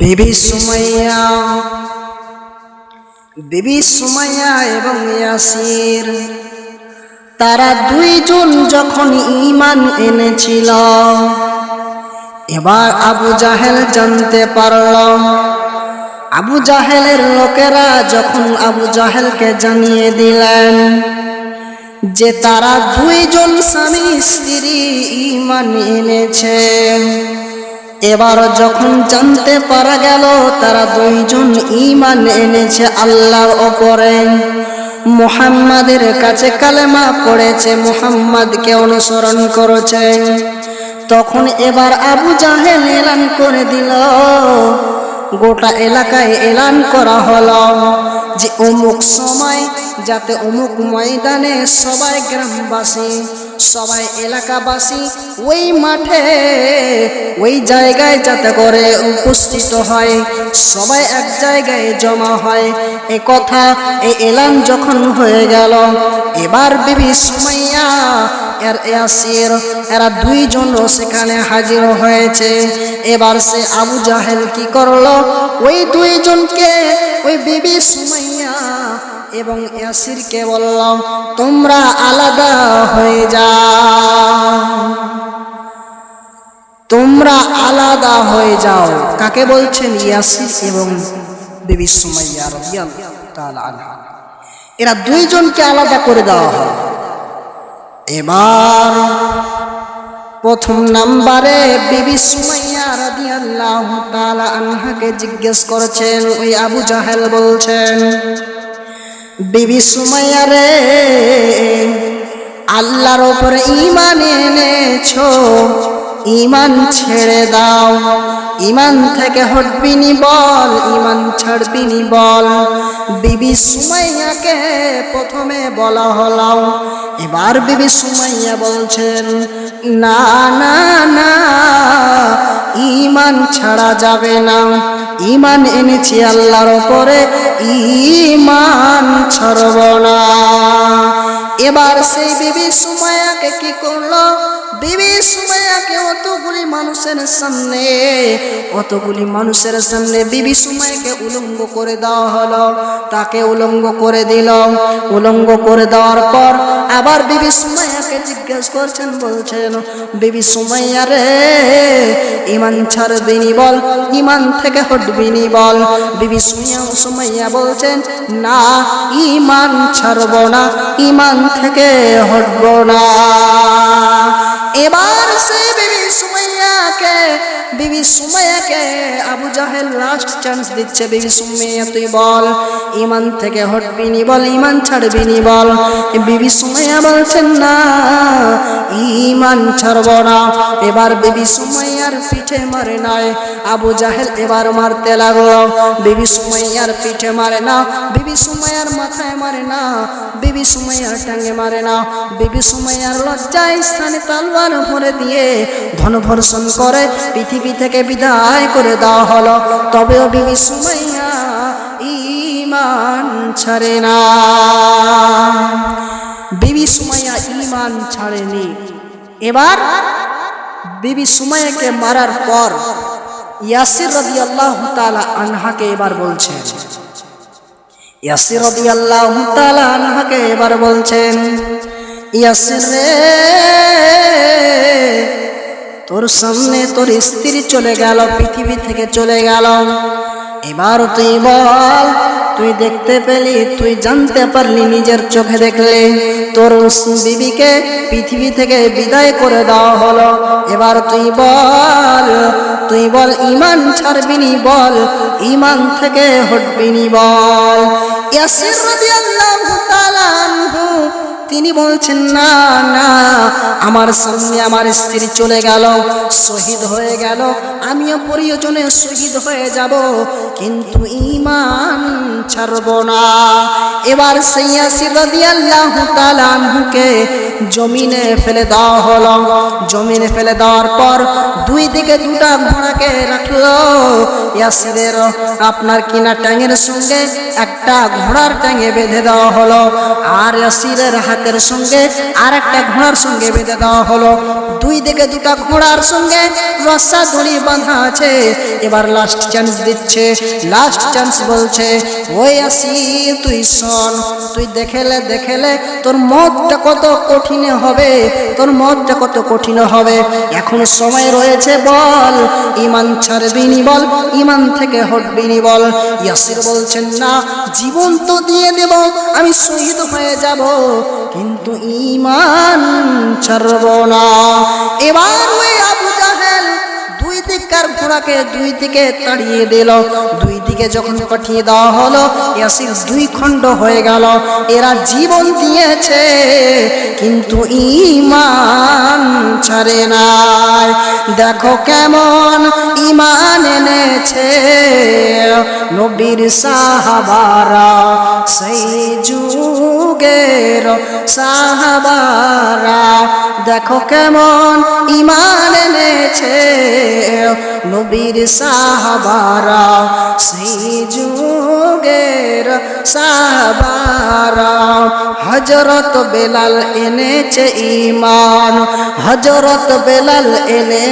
বিবি সুমাইয়া বিবি সুমাইয়া এবং ইয়াসির, তারা দুইজন যখন ঈমান এনেছিল, এবার আবু জাহেল জানতে পারল। আবু জাহেলের লোকেরা যখন আবু জাহেলকে জানিয়ে দিলেন যে তারা দুইজন স্বামী স্ত্রী ঈমান এনেছে এবার যখন জানতে পারা গেল, তারা দুইজন ইমান এনেছে আল্লাহর ওপরে। মুহাম্মাদের কাছে কালেমা পড়েছে, মুহাম্মাদকে অনুসরণ করেছে। তখন এবার আবু জাহেল এলান করে দিল গোটা এলাকায় এলান করা হলো যে অমুক সময়, যাতে অমুক ময়দানে সবাই গ্রামবাসী, সবাই এলাকাবাসী ওই মাঠে, ওই জায়গায় যাতে করে উপস্থিত হয়, সবাই এক জায়গায় জমা হয়। এ কথা এই এলান যখন হয়ে গেল, এবার বিবি সুমাইয়া এর ইয়াসির, এরা দুইজন সেখানে হাজির হয়েছে। এবার সে আবু জাহেল কি করল? ওই দুইজনকে, ওই বিবি সুমাইয়া এবং ইয়াসিরকে বলল তোমরা আলাদা হয়ে যাও। তোমরা আলাদা হয়ে যাও। কাকে বলছেন? ইয়াসির এবং বিবি সুমাইয়া রাদিয়াল্লাহু তাআলা আনহা। এরা দুইজনকে আলাদা করে দেওয়া হয়। এবার প্রথম নাম্বারে বিবি সুমাইয়া রাদিয়াল্লাহু তাআলা আনহাকে জিজ্ঞেস করেছেন, ওই আবু জাহেল বলছেন, বিবি সুমাইয়া রে, আল্লাহর ওপরে ঈমান এনেছো ঈমান ছেড়ে দাও। ঈমান থেকে হটবিনি বল ঈমান ছাড়বিনি বল। বিবি সুমাইয়াকে প্রথমে বলা হলো এবার বিবি সুমাইয়া বলছেন, না না না ঈমান ছাড়া যাবে না। ঈমান এনেছি আল্লাহর ওপরে ঈমান ছাড়ব না। এবার সেই বিবি সুমাইয়াকে কি করল? বিবি সুমাইয়াকে অতগুলি মানুষের সামনে, অতগুলি মানুষের সামনে বিবি সুমাইয়াকে উলঙ্গ করে দেওয়া হলো। তাকে উলঙ্গ করে উলঙ্গ করে দেওয়ার পর আবার বিবি সুমাইয়াকে জিজ্ঞেস করছেন, বলছেন, বিবি সুমাইয়া রে, ইমান ছাড়বিনি বল, ইমান থেকে হটবিনি বল। বিবি সুমাইয়া সুমাইয়া বলছেন, না, ইমান ছাড়ব না, ইমান থেকে হটব না। এবার সে বিবি সুমাইয়াকে আবু জাহেল লাস্ট চান্স দিচ্ছে বিবি সুমাইয়া, তুই বল, ইমান থেকে হটবিনি বল, ইমান ছাড়বিনি বল। বিবি সুমাইয়া বলছেন, না, ইমান ছাড়ব না। এবার বিবি সুমাইয়ার পিঠে মারে নাই, আবু জাহেল এবার মারতে লাগল। বিবি সুমাইয়ার পিঠে মারে না, বিবি সুমাইয়ার মাথায় মারে না, বিবি সুমাইয়ার টাঙ্গে মারে না। বিবি সুমাইয়ার লজ্জায় স্থানে তালবার ভরে দিয়ে ধনভর্ষণ করে পৃথিবী থেকে বিদায় করে দেওয়া হলো। তবেও বিবি সুমাইয়া ইমান ছাড়ে না। বিবি সুমাইয়া ইমান ছাড়েনি। এবার বিবি সুমাইয়াকে মারার পর ইয়াসির রদি আল্লাহ আনহাকে এবার বলছেন। ইয়াসির রদি আল্লাহ আনহাকে এবার বলছেন, ইয়াসির রে তোর সামনে তোর স্ত্রী চলে গেল, পৃথিবী থেকে চলে গেল। এবার তুই বল, তুই দেখতে পেলি, তুই জানতে পারলি, নিজের চোখে দেখলে। তোর বিবিকে পৃথিবী থেকে বিদায় করে দেওয়া হলো। এবার তুই বল তুই বল, ইমান ছাড়বিনি বল, ইমান থেকে হটবিনি বল। ইয়াসির তিনি বলছেন, না না, আমার সামনে আমার স্ত্রী চলে গেল, শহীদ হয়ে গেল, আমিও প্রয়োজনে শহীদ হয়ে যাব, কিন্তু ইমান ছাড়ব না। এবার সৈয়াসির রাদিয়াল্লাহু তাআলা আনহুকে জমিনে ফেলে দেওয়া হলো। জমিনে ফেলে দেওয়ার পর দুই দিকে দুটা ঘোড়াকে রাখল। ইয়াসিরের আপনার কিনা ট্যাঙের সঙ্গে একটা ঘোড়ার ট্যাঙে বেঁধে দেওয়া হলো আর ইয়াসিরের হাতের সঙ্গে আর একটা ঘোড়ার সঙ্গে বেঁধে দেওয়া হলো। দুই দিকে দুটা ঘোড়ার সঙ্গে রসা দড়ি বাঁধা আছে। এবার লাস্ট চান্স দিচ্ছে লাস্ট চান্স বলছে ওই আসি তুই শোন, তুই দেখেলে দেখেলে তোর মতটা কত কঠিন হবে, তোর মতটা কত কঠিন হবে। এখন সময় রয়েছে, বল, ইমান ছাড়বিনি বল, ইমান থেকে হটবিনি বল। ইয়াসির বলছেন, না, জীবন তো দিয়ে দেব, আমি শহীদ হয়ে যাব, কিন্তু ইমান ছাড়ব না। এবার ওই আবু জাহেল দুই দিককার ঘোড়াকে দুই দিকে তাড়িয়ে দিল। দিকে যখন পাঠিয়ে দেওয়া হলো, ইয়াসির দুই খণ্ড হয়ে গেল। এরা জীবন দিয়েছে, কিন্তু ইমান ছাড়ে নাই। দেখো কেমন ইমান এনেছে নবীর সাহাবারা। সেই যুগের সাহাবারা। দেখো কেমন ইমান এনেছে নবীর সাহাবারা। সেই যুগের সাহাবারা। হজরত বেলাল এনেছে ইমান হজরত বেলাল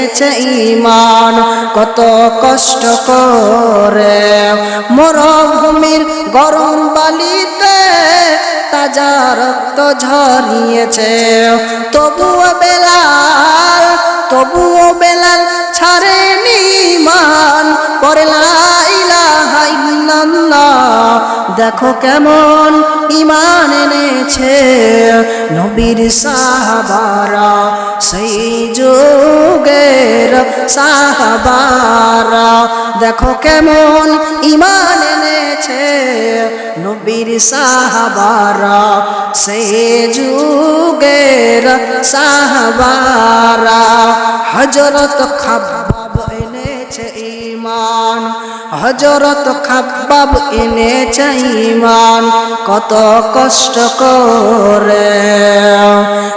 এনেছে ইমান কত কষ্ট করে মরভূমির গরম বালিতে তাজা রক্ত ঝরিয়েছে। তবুও বেলাল তবুও বেলাল ছাড়েনি মান পরে লা ইলাহা ইল্লাল্লাহ দেখো কেমন ইমান এনেছে নবীর সাহাবারা, সেই যুগের সাহাবারা। দেখো কেমন ইমান এনেছে নবীর সাহাবারা, সেই যুগের সাহাবারা। হজরত খাব্বাব এনেছে ইমান হজরত খাব্বাব এনেছে ইমান কত কষ্ট করে।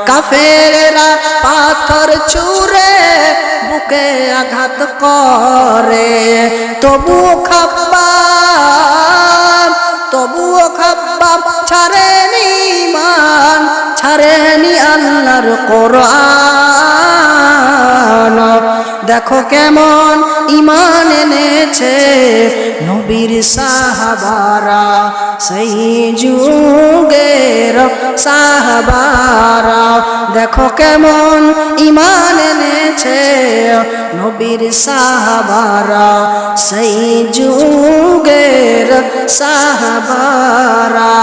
কাফেরা পাথর ছুঁড়ে বুকে আঘাত করে। তবু খাব্বাব, তবুও খাব্বাব ছাড়েনি ইমান ছাড়েনি আল্লাহর কোরআন। দেখো কেমন ইমান এনেছে নবীর সাহাবারা, সেই যুগের সাহাবারা। দেখো কেমন ইমান এনেছে নবীর সাহাবারা, সেই যুগের সাহাবারা।